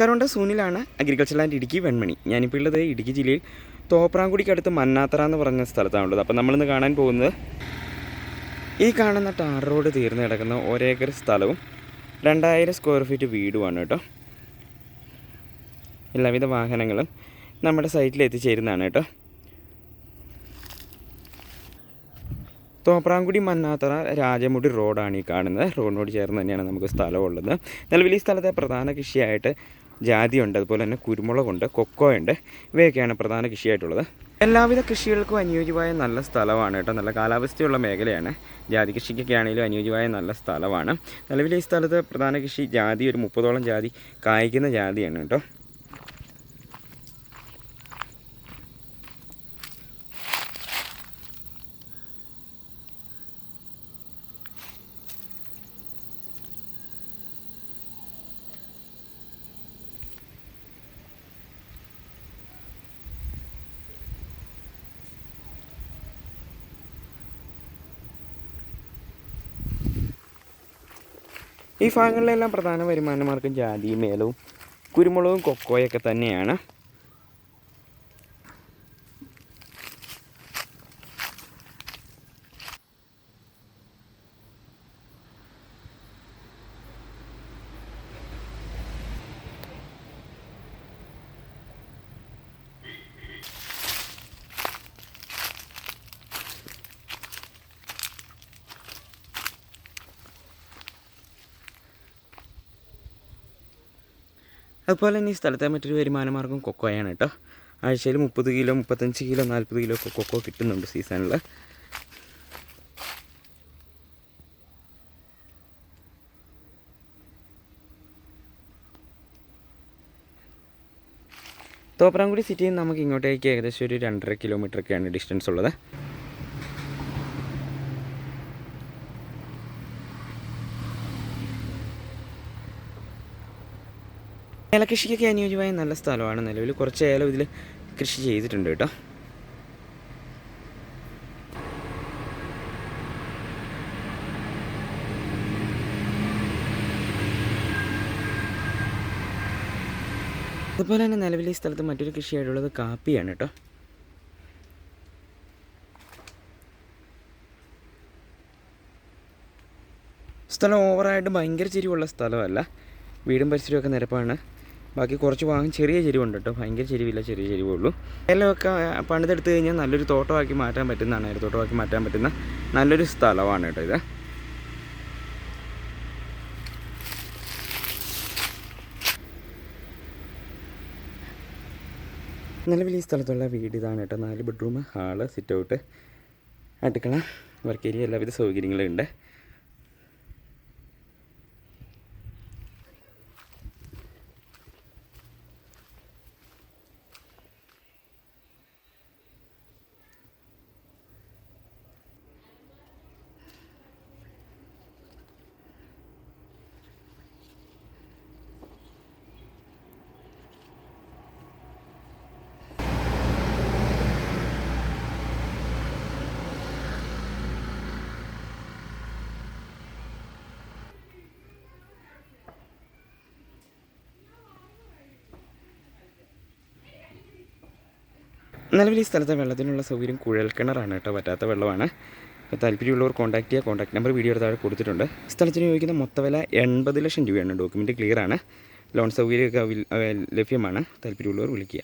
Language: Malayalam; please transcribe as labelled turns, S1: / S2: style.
S1: നമസ്കാരമുണ്ട്. സൂനിലാണ് അഗ്രികൾച്ചർ ലാൻഡ് ഇടുക്കി വെൺമണി. ഞാനിപ്പോൾ ഉള്ളത് ഇടുക്കി ജില്ലയിൽ തോപ്രാങ്കുടിക്കടുത്ത് മന്നാത്തറ എന്ന് പറഞ്ഞ സ്ഥലത്താണുള്ളത്. അപ്പോൾ നമ്മളിന്ന് കാണാൻ പോകുന്നത് ഈ കാണുന്ന ടാർ റോഡ് തീർന്നു കിടക്കുന്ന ഒരേക്കർ സ്ഥലവും രണ്ടായിരം സ്ക്വയർ ഫീറ്റ് വീടുമാണ് കേട്ടോ. എല്ലാവിധ വാഹനങ്ങളും നമ്മുടെ സൈറ്റിൽ എത്തിച്ചേരുന്നതാണ് കേട്ടോ. തോപ്രാങ്കുടി മന്നാത്തറ രാജമുടി റോഡാണ് ഈ കാണുന്നത്. റോഡിനോട് ചേർന്ന് തന്നെയാണ് നമുക്ക് സ്ഥലമുള്ളത്. നിലവിൽ ഈ സ്ഥലത്തെ പ്രധാന കൃഷിയായിട്ട് ജാതിയുണ്ട് അതുപോലെ തന്നെ കുരുമുളകുണ്ട് കൊക്കോയുണ്ട് ഇവയൊക്കെയാണ് പ്രധാന കൃഷിയായിട്ടുള്ളത്. എല്ലാവിധ കൃഷികൾക്കും അനുയോജ്യമായ നല്ല സ്ഥലമാണ് കേട്ടോ. നല്ല കാലാവസ്ഥയുള്ള മേഖലയാണ്. ജാതി കൃഷിക്കൊക്കെ ആണെങ്കിലും അനുയോജ്യമായ നല്ല സ്ഥലമാണ്. നിലവിൽ ഈ സ്ഥലത്ത് പ്രധാന കൃഷി ജാതി ഒരു മുപ്പതോളം ജാതി കായ്ക്കുന്ന ജാതിയാണ് കേട്ടോ. ഈ ഭാഗങ്ങളിലെല്ലാം പ്രധാന വരുമാന മാർഗം ജാതിയും മേലവും കുരുമുളകും കൊക്കോയൊക്കെ തന്നെയാണ്. അതുപോലെ തന്നെ ഈ സ്ഥലത്തെ മറ്റൊരു വരുമാന മാർഗം കൊക്കോയാണ് കേട്ടോ. ആഴ്ചയിൽ മുപ്പത് കിലോ മുപ്പത്തഞ്ച് കിലോ നാൽപ്പത് കിലോ ഒക്കെ കൊക്കോ കിട്ടുന്നുണ്ട് സീസണിൽ തോപ്രാംകുടി സിറ്റിയിൽ നിന്ന് നമുക്ക് ഇങ്ങോട്ടേക്ക് ഏകദേശം ഒരു രണ്ടര കിലോമീറ്ററൊക്കെയാണ് ഡിസ്റ്റൻസ് ഉള്ളത്. ഏലകൃഷിക്കൊക്കെ അനുയോജ്യമായ നല്ല സ്ഥലമാണ് നിലവിൽ. കുറച്ച് ഏലം ഇതിൽ കൃഷി ചെയ്തിട്ടുണ്ട് കേട്ടോ. അതുപോലെ തന്നെ നിലവിൽ ഈ സ്ഥലത്ത് മറ്റൊരു കൃഷിയായിട്ടുള്ളത് കാപ്പിയാണ് കേട്ടോ. സ്ഥലം ഓവറായിട്ട് ഭയങ്കര ചിരിവുള്ള സ്ഥലമല്ല. വീടും പരിസരമൊക്കെ നിരപ്പാണ്. ബാക്കി കുറച്ച് വാങ്ങി ചെറിയ ചെരിവുണ്ട് കേട്ടോ. ഭയങ്കര ചെരിവില്ല ചെറിയ ചെരിവേ ഉള്ളൂ ഏലമൊക്കെ പണിതെടുത്ത് കഴിഞ്ഞാൽ നല്ലൊരു തോട്ടമാക്കി മാറ്റാൻ പറ്റുന്നതാണ്. തോട്ടമാക്കി മാറ്റാൻ പറ്റുന്ന നല്ലൊരു സ്ഥലമാണ് കേട്ടോ ഇത്. നല്ല വലിയ സ്ഥലത്തുള്ള വീട് ഇതാണ് കേട്ടോ. നാല് ബെഡ്റൂം ഹാൾ സിറ്റ് ഔട്ട് അടുക്കള വർക്ക് ഏരിയ എല്ലാവിധ സൗകര്യങ്ങളും ഉണ്ട് നിലവിൽ ഈ സ്ഥലത്തെ വെള്ളത്തിനുള്ള സൗകര്യം കുഴൽ കിണറാണ് കേട്ടോ പറ്റാത്ത വെള്ളമാണ്. അപ്പോൾ താല്പര്യമുള്ളവർ കോൺടാക്ട് ചെയ്യുക. കോൺടാക്ട് നമ്പർ വീഡിയോ താഴെ കൊടുത്തിട്ടുണ്ട്. സ്ഥലത്തിന് ചോദിക്കുന്ന മൊത്തവില എൺപത് ലക്ഷം രൂപയാണ്. ഡോക്യുമെന്റ് ക്ലിയറാണ് ലോൺ സൗകര്യമൊക്കെ ലഭ്യമാണ്. താല്പര്യമുള്ളവർ വിളിക്കുക.